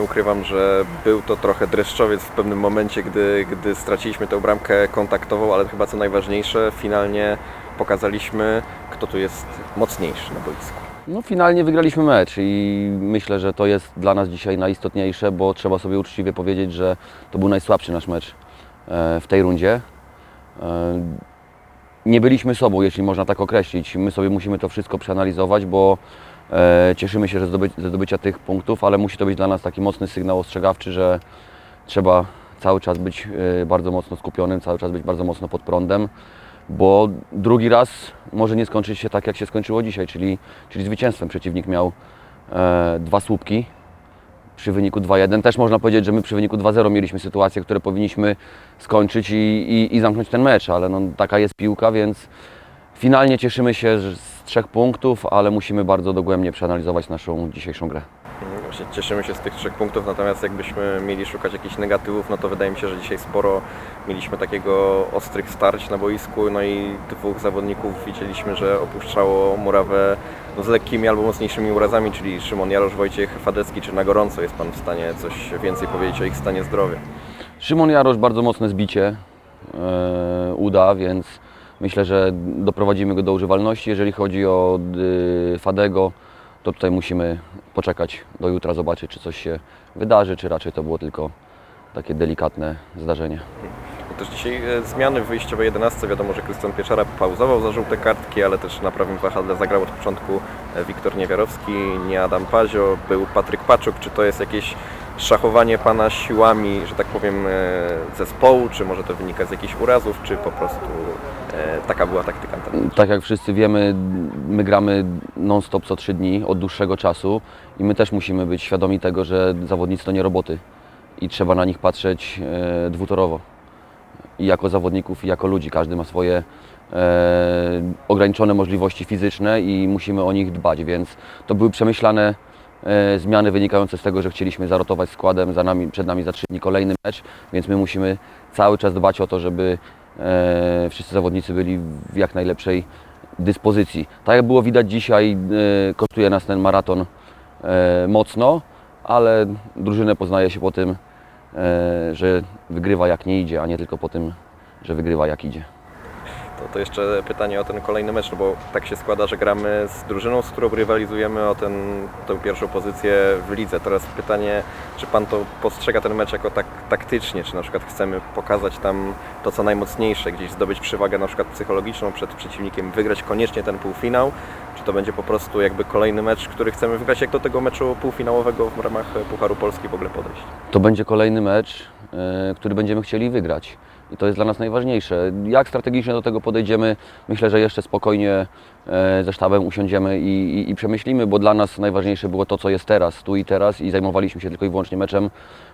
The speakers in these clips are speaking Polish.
nie ukrywam, że był to trochę dreszczowiec w pewnym momencie, gdy, gdy straciliśmy tę bramkę kontaktową, ale chyba co najważniejsze, finalnie pokazaliśmy, kto tu jest mocniejszy na boisku. No finalnie wygraliśmy mecz i myślę, że to jest dla nas dzisiaj najistotniejsze, bo trzeba sobie uczciwie powiedzieć, że to był najsłabszy nasz mecz e, w tej rundzie. E, Nie byliśmy sobą, jeśli można tak określić. My sobie musimy to wszystko przeanalizować, bo cieszymy się że zdobycia tych punktów, ale musi to być dla nas taki mocny sygnał ostrzegawczy, że trzeba cały czas być e, bardzo mocno skupionym, cały czas być bardzo mocno pod prądem, bo drugi raz może nie skończyć się tak, jak się skończyło dzisiaj, czyli, czyli zwycięstwem. Przeciwnik miał e, dwa słupki przy wyniku 2-1. Też można powiedzieć, że my przy wyniku 2-0 mieliśmy sytuacje, które powinniśmy skończyć i, i, i zamknąć ten mecz, ale no, taka jest piłka, więc finalnie cieszymy się że z trzech punktów, ale musimy bardzo dogłębnie przeanalizować naszą dzisiejszą grę. Właśnie cieszymy się z tych trzech punktów, natomiast jakbyśmy mieli szukać jakichś negatywów, no to wydaje mi się, że dzisiaj sporo mieliśmy takiego ostrych starć na boisku, no i dwóch zawodników widzieliśmy, że opuszczało murawę no, z lekkimi albo mocniejszymi urazami, czyli Szymon Jarosz, Wojciech Fadecki, czy na gorąco jest Pan w stanie coś więcej powiedzieć o ich stanie zdrowia? Szymon Jarosz bardzo mocne zbicie e, uda, więc myślę, że doprowadzimy go do używalności. Jeżeli chodzi o y, Fadego, to tutaj musimy poczekać do jutra, zobaczyć, czy coś się wydarzy, czy raczej to było tylko takie delikatne zdarzenie. Też dzisiaj e, zmiany w wyjściowej 11. Wiadomo, że Krystian Pieczara pauzował za żółte kartki, ale też na prawym wahadle zagrał od początku e, Wiktor Niewiarowski, nie Adam Pazio, był Patryk Paczuk. Czy to jest jakieś szachowanie Pana siłami, że tak powiem, e, zespołu, czy może to wynika z jakichś urazów, czy po prostu taka była taktyka? Tak jak wszyscy wiemy, my gramy non-stop co trzy dni od dłuższego czasu i my też musimy być świadomi tego, że zawodnicy to nie roboty i trzeba na nich patrzeć e, dwutorowo. I jako zawodników, i jako ludzi. Każdy ma swoje e, ograniczone możliwości fizyczne i musimy o nich dbać, więc to były przemyślane e, zmiany wynikające z tego, że chcieliśmy zarotować składem, za nami, przed nami za trzy dni kolejny mecz, więc my musimy cały czas dbać o to, żeby e, wszyscy zawodnicy byli w jak najlepszej dyspozycji. Tak jak było widać dzisiaj, e, kosztuje nas ten maraton e, mocno, ale drużynę poznaje się po tym, e, że wygrywa jak nie idzie, a nie tylko po tym, że wygrywa jak idzie. To, to jeszcze pytanie o ten kolejny mecz, no bo tak się składa, że gramy z drużyną, z którą rywalizujemy o ten, tę pierwszą pozycję w lidze. Teraz pytanie, czy Pan to postrzega ten mecz jako tak taktycznie, czy na przykład chcemy pokazać tam to, co najmocniejsze, gdzieś zdobyć przewagę na przykład psychologiczną przed przeciwnikiem, wygrać koniecznie ten półfinał, czy to będzie po prostu jakby kolejny mecz, który chcemy wygrać, jak do tego meczu półfinałowego w ramach Pucharu Polski w ogóle podejść? To będzie kolejny mecz, e, który będziemy chcieli wygrać. I to jest dla nas najważniejsze. Jak strategicznie do tego podejdziemy, myślę, że jeszcze spokojnie e, ze sztabem usiądziemy i, i, i przemyślimy, bo dla nas najważniejsze było to, co jest teraz, tu i teraz i zajmowaliśmy się tylko i wyłącznie meczem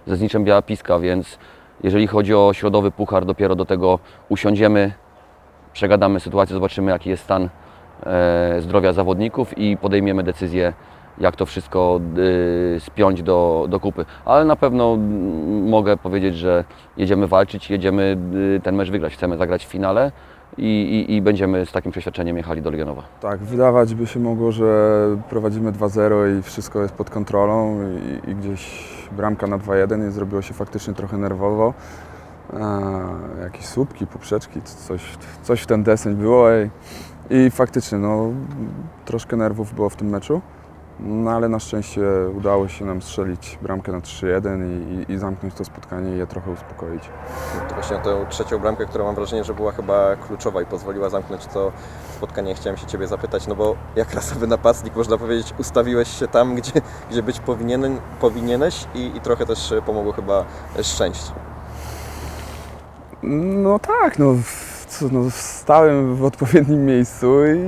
ze Zniczem Biała Piska, więc jeżeli chodzi o środowy puchar, dopiero do tego usiądziemy, przegadamy sytuację, zobaczymy jaki jest stan e, zdrowia zawodników i podejmiemy decyzję, jak to wszystko y, spiąć do, do kupy. Ale na pewno mm, mogę powiedzieć, że jedziemy walczyć, jedziemy y, ten mecz wygrać. Chcemy zagrać w finale i, i, i będziemy z takim przeświadczeniem jechali do Legionowa. Tak, wydawać by się mogło, że prowadzimy 2-0 i wszystko jest pod kontrolą i, i gdzieś bramka na 2-1 i zrobiło się faktycznie trochę nerwowo. E, jakieś słupki, poprzeczki, coś, coś w ten deseń było i, i faktycznie no, troszkę nerwów było w tym meczu. No ale na szczęście udało się nam strzelić bramkę na 3-1 i, i, i zamknąć to spotkanie i je trochę uspokoić. To właśnie o tę trzecią bramkę, która mam wrażenie, że była chyba kluczowa i pozwoliła zamknąć to spotkanie. Chciałem się Ciebie zapytać, no bo jak rasowy napastnik, można powiedzieć, ustawiłeś się tam, gdzie, gdzie być powinien, powinieneś i, i trochę też pomogło chyba szczęście. No tak, no, no stałem w odpowiednim miejscu i,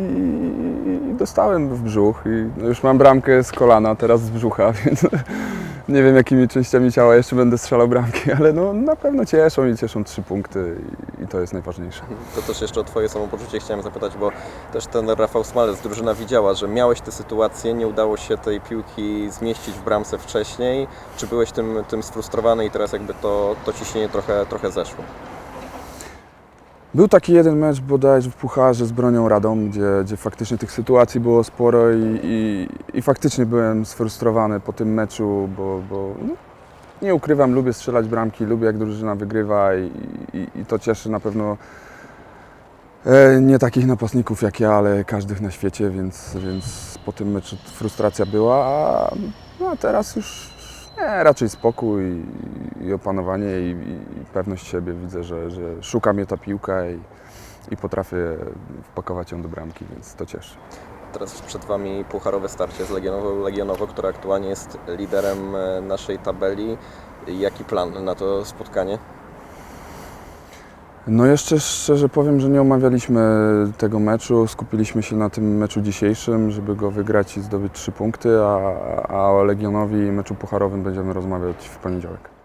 i dostałem w brzuch. I no już mam bramkę z kolana, teraz z brzucha, więc nie wiem jakimi częściami ciała jeszcze będę strzelał bramki, ale no na pewno cieszą i cieszą trzy punkty i, i to jest najważniejsze. To też jeszcze o Twoje samopoczucie chciałem zapytać, bo też ten Rafał Smalec, drużyna widziała, że miałeś tę sytuację, nie udało się tej piłki zmieścić w bramce wcześniej. Czy byłeś tym, tym sfrustrowany i teraz jakby to, to ciśnienie trochę, trochę zeszło? Był taki jeden mecz bodajże w Pucharze z Bronią Radą, gdzie, gdzie faktycznie tych sytuacji było sporo i, i, i faktycznie byłem sfrustrowany po tym meczu, bo, bo no, nie ukrywam, lubię strzelać bramki, lubię jak drużyna wygrywa i, i, i to cieszy na pewno e, nie takich napastników jak ja, ale każdych na świecie, więc, więc po tym meczu frustracja była, a, no, a teraz już nie, raczej spokój i, opanowanie i, i pewność siebie. Widzę, że, że szuka mnie ta piłka i, i potrafię wpakować ją do bramki, więc to cieszy. Teraz przed Wami pucharowe starcie z Legionową Legionowo, która aktualnie jest liderem e, naszej tabeli. Jaki plan na to spotkanie? No jeszcze szczerze powiem, że nie omawialiśmy tego meczu. Skupiliśmy się na tym meczu dzisiejszym, żeby go wygrać i zdobyć trzy punkty, a, a o Legionowi i meczu pucharowym będziemy rozmawiać w poniedziałek.